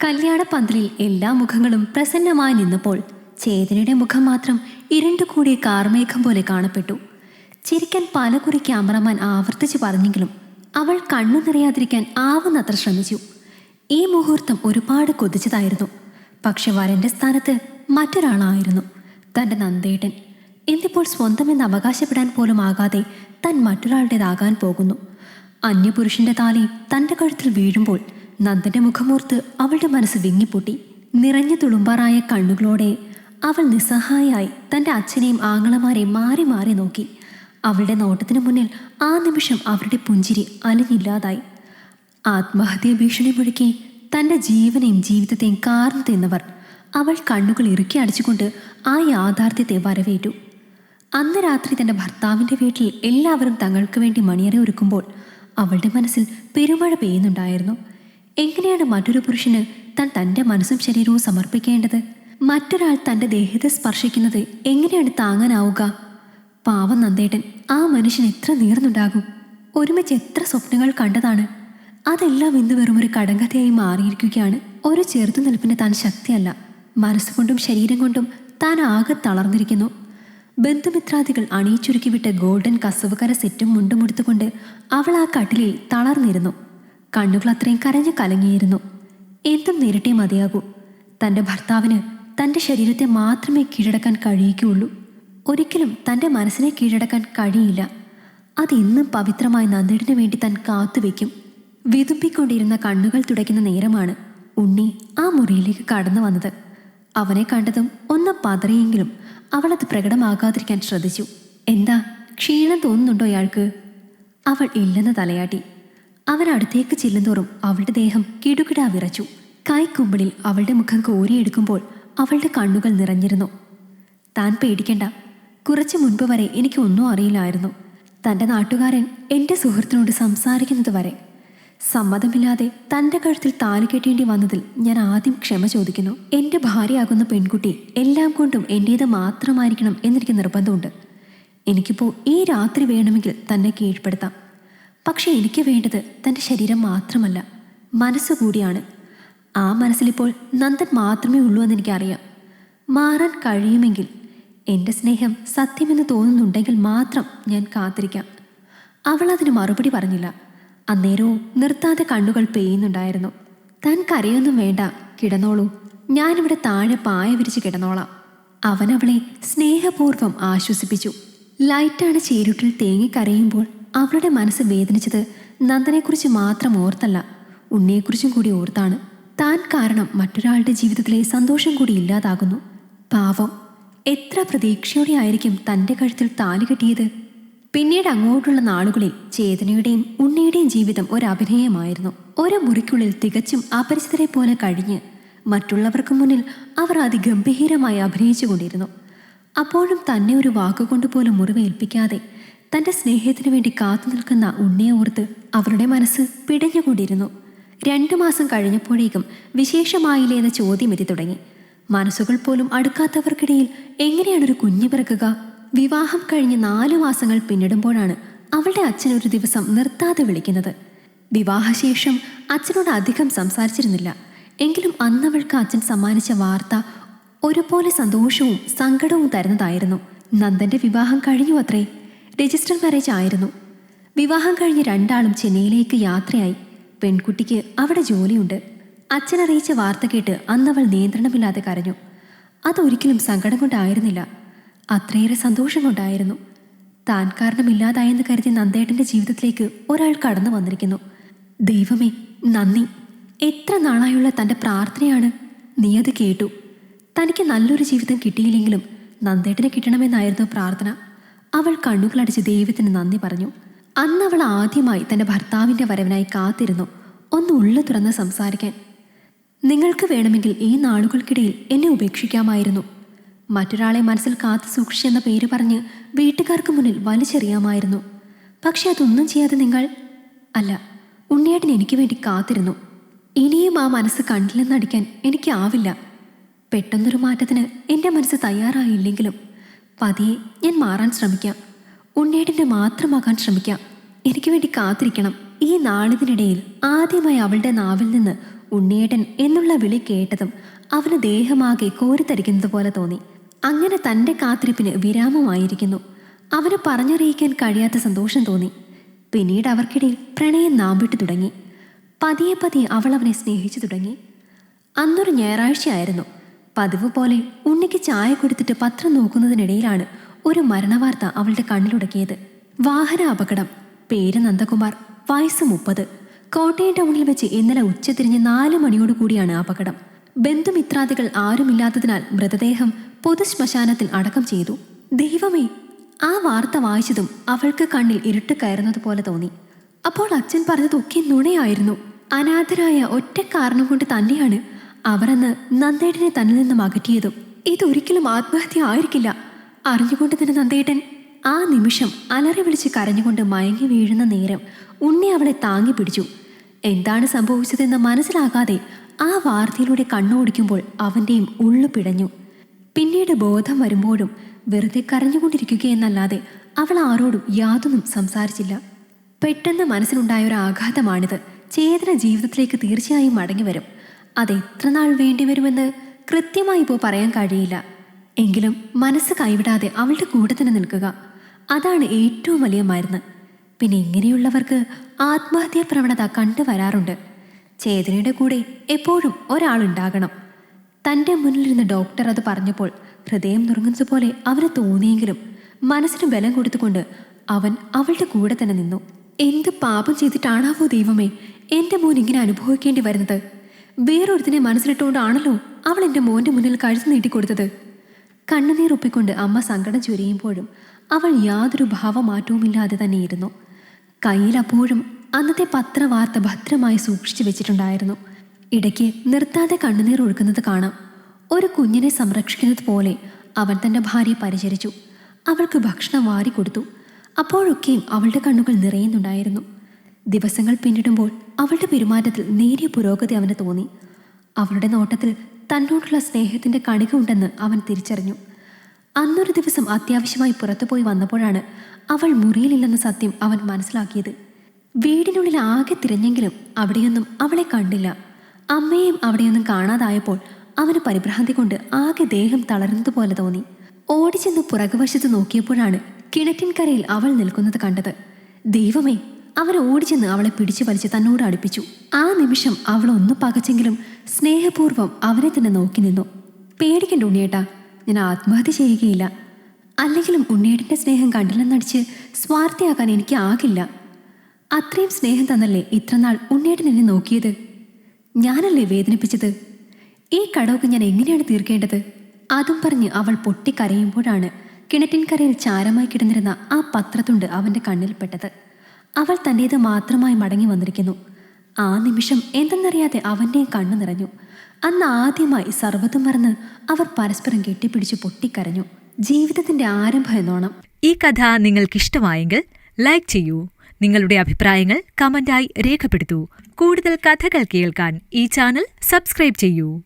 കല്യാണപ്പന്തലിൽ എല്ലാ മുഖങ്ങളും പ്രസന്നമായി നിന്നപ്പോൾ ചേതനയുടെ മുഖം മാത്രം ഇരുണ്ടുകൂടിയ കാർമേഘം പോലെ കാണപ്പെട്ടു. ചിരിക്കാൻ പലകുറി ക്യാമറമാൻ ആവർത്തിച്ചു പറഞ്ഞെങ്കിലും അവൾ കണ്ണു നിറയാതിരിക്കാൻ ആവുന്നത്ര ശ്രമിച്ചു. ഈ മുഹൂർത്തം ഒരുപാട് കൊതിച്ചതായിരുന്നു. പക്ഷെ വരന്റെ സ്ഥാനത്ത് മറ്റൊരാളായിരുന്നു തന്റെ നന്ദേട്ടൻ. എന്തിപ്പോൾ സ്വന്തമെന്ന് അവകാശപ്പെടാൻ പോലും ആകാതെ താൻ മറ്റൊരാളുടേതാകാൻ പോകുന്നു. അന്യപുരുഷന്റെ താലി തന്റെ കഴുത്തിൽ വീഴുമ്പോൾ നന്ദന്റെ മുഖമോർത്ത് അവളുടെ മനസ്സ് വിങ്ങിപ്പൊട്ടി നിറഞ്ഞു തുളുമ്പാറായ കണ്ണുകളോടെ അവൾ നിസ്സഹായായി തന്റെ അച്ഛനെയും ആങ്ങളമാരെയും മാറി മാറി നോക്കി. അവളുടെ നോട്ടത്തിനു മുന്നിൽ ആ നിമിഷം അവരുടെ പുഞ്ചിരി അലിഞ്ഞില്ലാതായി. ആത്മഹത്യ ഭീഷണി മുഴുക്കി തന്റെ ജീവനെയും ജീവിതത്തെയും കാർന്നു തിന്നവർ അവൾ കണ്ണുകൾ ഇറുക്കി അടിച്ചുകൊണ്ട് ആ യാഥാർത്ഥ്യത്തെ വരവേറ്റു. അന്ന് രാത്രി തന്റെ ഭർത്താവിന്റെ വീട്ടിൽ എല്ലാവരും തങ്ങൾക്ക് വേണ്ടി മണിയറ ഒരുക്കുമ്പോൾ അവളുടെ മനസ്സിൽ പെരുമഴ പെയ്യുന്നുണ്ടായിരുന്നു. എങ്ങനെയാണ് മറ്റൊരു പുരുഷന് താൻ തന്റെ മനസ്സും ശരീരവും സമർപ്പിക്കേണ്ടത്? മറ്റൊരാൾ തന്റെ ദേഹത്തെ സ്പർശിക്കുന്നത് എങ്ങനെയാണ് താങ്ങാനാവുക? പാവം നന്ദേട്ടൻ ആ മനുഷ്യൻ എത്ര നീർന്നുണ്ടാകും? ഒരുമിച്ച് എത്ര സ്വപ്നങ്ങൾ കണ്ടതാണ്? അതെല്ലാം ഇന്ന് വെറും ഒരു കടങ്കഥയായി മാറിയിരിക്കുകയാണ്. ഒരു ചെറുത്തുനിൽപ്പിന് താൻ ശക്തിയല്ല. മനസ്സുകൊണ്ടും ശരീരം കൊണ്ടും താൻ ആകെ തളർന്നിരിക്കുന്നു. ബന്ധുമിത്രാദികൾ അണിയിച്ചൊരുക്കി വിട്ട ഗോൾഡൻ കസവുകര സെറ്റും മുണ്ടുമുടുത്തുകൊണ്ട് അവൾ ആ കട്ടിലിൽ തളർന്നിരുന്നു. കണ്ണുകൾ അത്രയും കരഞ്ഞു കലങ്ങിയിരുന്നു. എന്തും നേരിട്ടേ മതിയാകൂ. തന്റെ ഭർത്താവിന് തന്റെ ശരീരത്തെ മാത്രമേ കീഴടക്കാൻ കഴിയുകയുള്ളൂ. ഒരിക്കലും തന്റെ മനസ്സിനെ കീഴടക്കാൻ കഴിയില്ല. അതെന്നും പവിത്രമായ നന്ദിന് വേണ്ടി താൻ കാത്തുവെക്കും വിതുമ്പിക്കൊണ്ടിരുന്ന കണ്ണുകൾ തുടയ്ക്കുന്ന നേരമാണ് ഉണ്ണി ആ മുറിയിലേക്ക് കടന്നു വന്നത്. അവനെ കണ്ടതും ഒന്ന് പതറിയെങ്കിലും അവളത് പ്രകടമാകാതിരിക്കാൻ ശ്രദ്ധിച്ചു. എന്താ ക്ഷീണം തോന്നുന്നുണ്ടോ ഇയാൾക്ക്? അവൾ ഇല്ലെന്ന് തലയാട്ടി. അവൻ അടുത്തേക്ക് ചെല്ലുന്തോറും അവളുടെ ദേഹം കിടുകിടാ വിറച്ചു. കൈക്കുമ്പിളിൽ അവളുടെ മുഖം കോരിയെടുക്കുമ്പോൾ അവളുടെ കണ്ണുകൾ നിറഞ്ഞിരുന്നു. താൻ പേടിക്കണ്ട. കുറച്ചു മുൻപ് വരെ എനിക്ക് ഒന്നും അറിയില്ലായിരുന്നു. തന്റെ നാട്ടുകാരൻ എന്റെ സുഹൃത്തിനോട് സംസാരിക്കുന്നത് വരെ. സമ്മതമില്ലാതെ തന്റെ കഴുത്തിൽ താലി കെട്ടേണ്ടി വന്നതിൽ ഞാൻ ആദ്യം ക്ഷമ ചോദിക്കുന്നു. എന്റെ ഭാര്യയാകുന്ന പെൺകുട്ടി എല്ലാം കൊണ്ടും എന്റേത് മാത്രമായിരിക്കണം എന്നെനിക്ക് നിർബന്ധമുണ്ട്. എനിക്കിപ്പോൾ ഈ രാത്രി വേണമെങ്കിൽ തന്നെ കീഴ്പ്പെടുത്താം. പക്ഷെ എനിക്ക് വേണ്ടത് തന്റെ ശരീരം മാത്രമല്ല മനസ്സുകൂടിയാണ്. ആ മനസ്സിലിപ്പോൾ നന്ദൻ മാത്രമേ ഉള്ളൂ എന്ന് എനിക്കറിയാം മാറാൻ കഴിയുമെങ്കിൽ എന്റെ സ്നേഹം സത്യമെന്ന് തോന്നുന്നുണ്ടെങ്കിൽ മാത്രം ഞാൻ കാത്തിരിക്കാം. അവൾ അതിന് മറുപടി പറഞ്ഞില്ല. അന്നേരവും നിർത്താതെ കണ്ണുകൾ പെയ്യുന്നുണ്ടായിരുന്നു. താൻ കരയൊന്നും വേണ്ട കിടന്നോളൂ. ഞാനിവിടെ താഴെ പായ വിരിച്ച് കിടന്നോളാം. അവൻ അവളെ സ്നേഹപൂർവം ആശ്വസിപ്പിച്ചു. ലൈറ്റാണ് ചേരുട്ടിൽ തേങ്ങിക്കരയുമ്പോൾ അവളുടെ മനസ്സ് വേദനിച്ചത് നന്ദനെക്കുറിച്ച് മാത്രം ഓർത്തല്ല ഉണ്ണിയെക്കുറിച്ചും കൂടി ഓർത്താണ്. താൻ കാരണം മറ്റൊരാളുടെ ജീവിതത്തിലെ സന്തോഷം കൂടി ഇല്ലാതാകുന്നു. പാവം എത്ര പ്രതീക്ഷയോടെ ആയിരിക്കും തന്റെ കഴുത്തിൽ താലി കെട്ടിയത്? പിന്നീട് അങ്ങോട്ടുള്ള നാളുകളിൽ ചേതനയുടെയും ഉണ്ണിയുടെയും ജീവിതം ഒരു അഭിനയമായിരുന്നു ഒരു മുറിക്കുള്ളിൽ തികച്ചും അപരിചിതരെ പോലെ കഴിഞ്ഞ് മറ്റുള്ളവർക്ക് മുന്നിൽ അവർ അതിഗംഭീരമായി അഭിനയിച്ചുകൊണ്ടിരുന്നു. അപ്പോഴും തന്നെ ഒരു വാക്കുകൊണ്ട് പോലും മുറിവേൽപ്പിക്കാതെ തന്റെ സ്നേഹത്തിനു വേണ്ടി കാത്തു നിൽക്കുന്ന ഉണ്ണിയെ ഓർത്ത് അവരുടെ മനസ്സ് പിടഞ്ഞുകൊണ്ടിരുന്നു രണ്ടു മാസം കഴിഞ്ഞപ്പോഴേക്കും വിശേഷമായില്ലേ എന്ന ചോദ്യം എത്തി തുടങ്ങി. മനസ്സുകൾ പോലും അടുക്കാത്തവർക്കിടയിൽ എങ്ങനെയാണ് ഒരു കുഞ്ഞു പിറക്കുക? വിവാഹം കഴിഞ്ഞ് നാലു മാസങ്ങൾ പിന്നിടുമ്പോഴാണ് അവളുടെ അച്ഛൻ ഒരു ദിവസം നിർത്താതെ വിളിക്കുന്നത്. വിവാഹശേഷം അച്ഛനോട് അധികം സംസാരിച്ചിരുന്നില്ല. എങ്കിലും അന്നവൾക്ക് അച്ഛൻ സമ്മാനിച്ച വാർത്ത ഒരുപോലെ സന്തോഷവും സങ്കടവും തരുന്നതായിരുന്നു. നന്ദന്റെ വിവാഹം കഴിഞ്ഞു അത്രേ. രജിസ്റ്റർ മാരേജ് ആയിരുന്നു. വിവാഹം കഴിഞ്ഞ് രണ്ടാളും ചെന്നൈയിലേക്ക് യാത്രയായി. പെൺകുട്ടിക്ക് അവിടെ ജോലിയുണ്ട്. അച്ഛൻ അറിയിച്ച വാർത്ത കേട്ട് അന്നവൾ നിയന്ത്രണമില്ലാതെ കരഞ്ഞു. അതൊരിക്കലും സങ്കടം കൊണ്ടായിരുന്നില്ല. അത്രയേറെ സന്തോഷം കൊണ്ടായിരുന്നു. താൻ കാരണമില്ലാതായെന്ന് കരുതി നന്ദേട്ടന്റെ ജീവിതത്തിലേക്ക് ഒരാൾ കടന്നു വന്നിരിക്കുന്നു. ദൈവമേ നന്ദി. എത്ര നാളായുള്ള തന്റെ പ്രാർത്ഥനയാണ്? നീ അത് കേട്ടു. തനിക്ക് നല്ലൊരു ജീവിതം കിട്ടിയില്ലെങ്കിലും നന്ദേട്ടനെ കിട്ടണമെന്നായിരുന്നു പ്രാർത്ഥന. അവൾ കണ്ണുകളടിച്ച് ദൈവത്തിന് നന്ദി പറഞ്ഞു. അന്ന് അവൾ ആദ്യമായി തന്റെ ഭർത്താവിന്റെ വരവിനായി കാത്തിരുന്നു. ഒന്ന് ഉള്ളു തുറന്ന് സംസാരിക്കാൻ. നിങ്ങൾക്ക് വേണമെങ്കിൽ ഈ നാളുകൾക്കിടയിൽ എന്നെ ഉപേക്ഷിക്കാമായിരുന്നു. മറ്റൊരാളെ മനസ്സിൽ കാത്തു സൂക്ഷിച്ചെന്ന പേര് പറഞ്ഞ് വീട്ടുകാർക്ക് മുന്നിൽ വലിച്ചെറിയാമായിരുന്നു. പക്ഷെ അതൊന്നും ചെയ്യാതെ നിങ്ങൾ? അല്ല ഉണ്ണിയേട്ടൻ എനിക്ക് വേണ്ടി കാത്തിരുന്നു. ഇനിയും ആ മനസ്സ് കണ്ടില്ലെന്നടിക്കാൻ എനിക്കാവില്ല. പെട്ടെന്നൊരു മാറ്റത്തിന് എന്റെ മനസ്സ് തയ്യാറായില്ലെങ്കിലും പതിയെ ഞാൻ മാറാൻ ശ്രമിക്കാം. ഉണ്ണേട്ടിന്റെ മാത്രമാകാൻ ശ്രമിക്കാം. എനിക്ക് വേണ്ടി കാത്തിരിക്കണം. ഈ നാളിതിനിടയിൽ ആദ്യമായി അവളുടെ നാവിൽ നിന്ന് ഉണ്ണിയേട്ടൻ എന്നുള്ള വിളി കേട്ടതും അവന് ദേഹമാകെ കോരിത്തരിക്കുന്നത് പോലെ തോന്നി. അങ്ങനെ തന്റെ കാത്തിരിപ്പിന് വിരാമമായിരിക്കുന്നു. അവന് പറഞ്ഞറിയിക്കാൻ കഴിയാത്ത സന്തോഷം തോന്നി. പിന്നീട് അവർക്കിടയിൽ പ്രണയം നാമ്പിട്ട് തുടങ്ങി. പതിയെ പതിയെ അവൾ അവനെ സ്നേഹിച്ചു തുടങ്ങി. അന്നൊരു ഞായറാഴ്ചയായിരുന്നു. പതിവ് പോലെ ഉണ്ണിക്ക് ചായ കൊടുത്തിട്ട് പത്രം നോക്കുന്നതിനിടയിലാണ് ഒരു മരണവാർത്ത അവളുടെ കണ്ണിലുടക്കിയത്. വാഹന അപകടം. പേര് നന്ദകുമാർ. വയസ്സ് മുപ്പത്. കോട്ടയം ടൗണിൽ വെച്ച് ഇന്നലെ ഉച്ചതിരിഞ്ഞ് നാല് മണിയോട് കൂടിയാണ് അപകടം. ബന്ധുമിത്രാദികൾ ആരുമില്ലാത്തതിനാൽ മൃതദേഹം പൊതുശ്മശാനത്തിൽ അടക്കം ചെയ്തു. ദൈവമേ ആ വാർത്ത വായിച്ചതും അവൾക്ക് കണ്ണിൽ ഇരുട്ട് കയറുന്നത് പോലെ തോന്നി. അപ്പോൾ അച്ഛൻ പറഞ്ഞതൊക്കെ നുണയായിരുന്നു. അനാഥരായ ഒറ്റ കാരണം കൊണ്ട് തന്നെയാണ് അവർ അന്ന് നന്ദേട്ടനെ തന്നിൽ നിന്നും അകറ്റിയതും ഇതൊരിക്കലും ആത്മഹത്യ ആയിരിക്കില്ല. അറിഞ്ഞുകൊണ്ട് തന്നെ നന്ദേട്ടൻ ആ നിമിഷം അലറി വിളിച്ച് കരഞ്ഞുകൊണ്ട് മയങ്ങി വീഴുന്ന നേരം ഉണ്ണി അവളെ താങ്ങി പിടിച്ചു. എന്താണ് സംഭവിച്ചതെന്ന് മനസ്സിലാകാതെ ആ വാർത്തയിലൂടെ കണ്ണോടിക്കുമ്പോൾ അവന്റെയും ഉള്ളു പിടഞ്ഞു. പിന്നീട് ബോധം വരുമ്പോഴും വെറുതെ കരഞ്ഞുകൊണ്ടിരിക്കുകയെന്നല്ലാതെ അവൾ ആരോടും യാതൊന്നും സംസാരിച്ചില്ല. പെട്ടെന്ന് മനസ്സിലുണ്ടായ ഒരു ആഘാതമാണിത്. ചേതന ജീവിതത്തിലേക്ക് തീർച്ചയായും മടങ്ങി വരും അത് എത്ര നാൾ വേണ്ടിവരുമെന്ന് കൃത്യമായി ഇപ്പോൾ പറയാൻ കഴിയില്ല. എങ്കിലും മനസ്സ് കൈവിടാതെ അവളുടെ കൂടെ തന്നെ നിൽക്കുക അതാണ് ഏറ്റവും വലിയ മരുന്ന്. പിന്നെ ഇങ്ങനെയുള്ളവർക്ക് ആത്മഹത്യാ പ്രവണത കണ്ടുവരാറുണ്ട് ചേതനയുടെ കൂടെ എപ്പോഴും ഒരാളുണ്ടാകണം. തന്റെ മുന്നിലിരുന്ന് ഡോക്ടർ അത് പറഞ്ഞപ്പോൾ ഹൃദയം നുറുങ്ങുന്നത് പോലെ അവന് തോന്നിയെങ്കിലും മനസ്സിന് ബലം കൊടുത്തുകൊണ്ട് അവൻ അവളുടെ കൂടെ തന്നെ നിന്നു. എന്ത് പാപം ചെയ്തിട്ടാണാവോ ദൈവമേ എന്റെ മോൻ ഇങ്ങനെ അനുഭവിക്കേണ്ടി വരുന്നത്? വേറൊരുത്തിനെ മനസ്സിലിട്ടുകൊണ്ടാണല്ലോ അവൾ എന്റെ മോന്റെ മുന്നിൽ കഴുത്ത് നീട്ടിക്കൊടുത്തത്. കണ്ണുനീർ ഒപ്പിക്കൊണ്ട് അമ്മ സങ്കടം ചൊരിയുമ്പോഴും അവൾ യാതൊരു ഭാവമാറ്റവുമില്ലാതെ തന്നെ ഇരുന്നു കയ്യിൽ അപ്പോഴും അന്നത്തെ പത്രവാർത്ത ഭദ്രമായി സൂക്ഷിച്ചു വെച്ചിട്ടുണ്ടായിരുന്നു. ഇടയ്ക്ക് നിർത്താതെ കണ്ണുനീർ ഒഴുക്കുന്നത് കാണാം. ഒരു കുഞ്ഞിനെ സംരക്ഷിക്കുന്നത് പോലെ അവൻ തന്റെ ഭാര്യയെ പരിചരിച്ചു. അവൾക്ക് ഭക്ഷണം വാരിക്കൊടുത്തു. അപ്പോഴൊക്കെയും അവളുടെ കണ്ണുകൾ നിറയുന്നുണ്ടായിരുന്നു. ദിവസങ്ങൾ പിന്നിടുമ്പോൾ അവളുടെ പെരുമാറ്റത്തിൽ നേരിയ പുരോഗതി അവന് തോന്നി. അവളുടെ നോട്ടത്തിൽ തന്നോടുള്ള സ്നേഹത്തിന്റെ കണിക ഉണ്ടെന്ന് അവൻ തിരിച്ചറിഞ്ഞു. അന്നൊരു ദിവസം അത്യാവശ്യമായി പുറത്തുപോയി വന്നപ്പോഴാണ് അവൾ മുറിയിലില്ലെന്ന സത്യം അവൻ മനസ്സിലാക്കിയത്. വീടിനുള്ളിൽ ആകെ തിരഞ്ഞെങ്കിലും അവിടെയൊന്നും അവളെ കണ്ടില്ല. അമ്മയെയും അവിടെയൊന്നും കാണാതായപ്പോൾ അവന് പരിഭ്രാന്തി കൊണ്ട് ആകെ ദേഹം തളർന്നതുപോലെ തോന്നി. ഓടിച്ചെന്ന് പുറകുവശത്ത് നോക്കിയപ്പോഴാണ് കിണറ്റിൻകരയിൽ അവൾ നിൽക്കുന്നത് കണ്ടത്. ദൈവമേ അവൻ ഓടിച്ചെന്ന് അവളെ പിടിച്ചു വലിച്ച് തന്നോട് അടുപ്പിച്ചു. ആ നിമിഷം അവൾ ഒന്ന് പകച്ചെങ്കിലും സ്നേഹപൂർവം അവനെ തന്നെ നോക്കി നിന്നു. പേടിക്കണ്ട ഉണ്ണിയേട്ടാ ഞാൻ ആത്മഹത്യ ചെയ്യുകയില്ല. അല്ലെങ്കിലും ഉണ്ണിയേട്ടന്റെ സ്നേഹം കണ്ടില്ലെന്നടിച്ച് സ്വാർത്ഥയാക്കാൻ എനിക്ക് ആകില്ല. അത്രയും സ്നേഹം തന്നല്ലേ ഇത്രനാൾ ഉണ്ണിയേട്ടൻ എന്നെ നോക്കിയത്? ഞാനല്ലേ വേദനിപ്പിച്ചത്? ഈ കടവൊക്കെ ഞാൻ എങ്ങനെയാണ് തീർക്കേണ്ടത്? അതും പറഞ്ഞ് അവൾ പൊട്ടിക്കരയുമ്പോഴാണ് കിണറ്റിൻകരയിൽ ചാരമായി കിടന്നിരുന്ന ആ പത്രത്തുണ്ട് അവന്റെ കണ്ണിൽപ്പെട്ടത്. അവൾ തന്റേത് മാത്രമായി മടങ്ങി വന്നിരിക്കുന്നു. ആ നിമിഷം എന്തെന്നറിയാതെ അവന്റെയും കണ്ണു നിറഞ്ഞു. അന്ന് ആദ്യമായി സർവതും മറന്ന് അവർ പരസ്പരം കെട്ടിപ്പിടിച്ച് പൊട്ടിക്കരഞ്ഞു. ജീവിതത്തിന്റെ ആരംഭം എന്നോണം. ഈ കഥ നിങ്ങൾക്കിഷ്ടമായെങ്കിൽ ലൈക്ക് ചെയ്യൂ. നിങ്ങളുടെ അഭിപ്രായങ്ങൾ കമന്റായി രേഖപ്പെടുത്തൂ. കൂടുതൽ കഥകൾ കേൾക്കാൻ ഈ ചാനൽ സബ്സ്ക്രൈബ് ചെയ്യൂ.